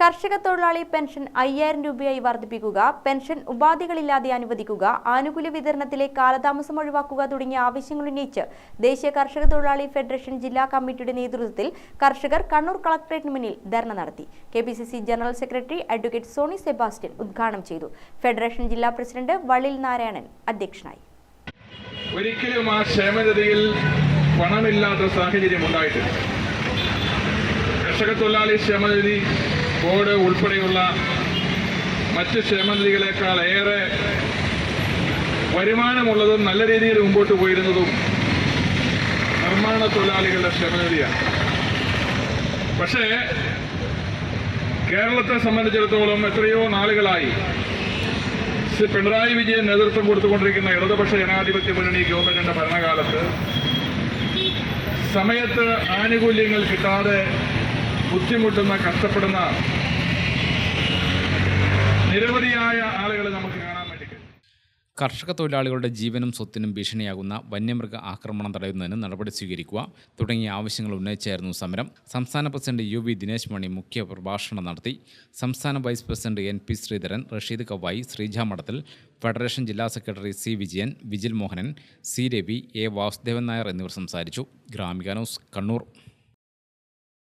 കർഷക തൊഴിലാളി പെൻഷൻ അയ്യായിരം രൂപയായി വർദ്ധിപ്പിക്കുക പെൻഷൻ ഉപാധികളില്ലാതെ അനുവദിക്കുക ആനുകൂല്യ വിതരണത്തിലെ കാലതാമസം ഒഴിവാക്കുക തുടങ്ങിയ ആവശ്യങ്ങൾ ഉന്നയിച്ച് ദേശീയ കർഷക തൊഴിലാളി ഫെഡറേഷൻ ജില്ലാ കമ്മിറ്റിയുടെ നേതൃത്വത്തിൽ കർഷകർ കണ്ണൂർ കളക്ടറേറ്റിന് മുന്നിൽ ധർണ നടത്തി. K general secretary advocate Soni Sebastian ഉദ്ഘാടനം ചെയ്തു. ഫെഡറേഷൻ ജില്ലാ പ്രസിഡന്റ് വള്ളിൽ നാരായണൻ അധ്യക്ഷനായി. പണമില്ലാത്ത സാഹചര്യം ഉണ്ടായിട്ടില്ല. കർഷക തൊഴിലാളി ക്ഷേമനിധി ബോർഡ് ഉൾപ്പെടെയുള്ള മറ്റ് ക്ഷേമനിധികളെക്കാൾ ഏറെ വരുമാനമുള്ളതും നല്ല രീതിയിൽ മുമ്പോട്ട് പോയിരുന്നതും നിർമ്മാണ തൊഴിലാളികളുടെ ക്ഷേമനിധിയാണ് പക്ഷേ കേരളത്തെ സംബന്ധിച്ചിടത്തോളം എത്രയോ നാളുകളായി ശ്രീ പിണറായി വിജയൻ നേതൃത്വം കൊടുത്തുകൊണ്ടിരിക്കുന്ന ഇടതുപക്ഷ ജനാധിപത്യ മുന്നണി ഗവൺമെന്റിന്റെ ഭരണകാലത്ത് സമയത്ത് ആനുകൂല്യങ്ങൾ കിട്ടാതെ ബുദ്ധിമുട്ടുന്ന കഷ്ടപ്പെടുന്ന നിരവധിയായ ആളുകളെ നമുക്ക് കാണാൻ വേണ്ടി കർഷക തൊഴിലാളികളുടെ ജീവനും സ്വത്തിനും ഭീഷണിയാകുന്ന വന്യമൃഗ ആക്രമണം തടയുന്നതിന് നടപടി സ്വീകരിക്കുക തുടങ്ങിയ ആവശ്യങ്ങൾ ഉന്നയിച്ചായിരുന്നു സമരം. സംസ്ഥാന president U V Dinesh Mani മുഖ്യ പ്രഭാഷണം നടത്തി. സംസ്ഥാന vice president N P Sreedharan Rasheed Kavayi Sreeja Madathil federation ജില്ലാ secretary C Vijayan Vijil Mohanan C Ravi A Vasudevan Nair എന്നിവർ സംസാരിച്ചു. ഗ്രാമിക ന്യൂസ് കണ്ണൂർ.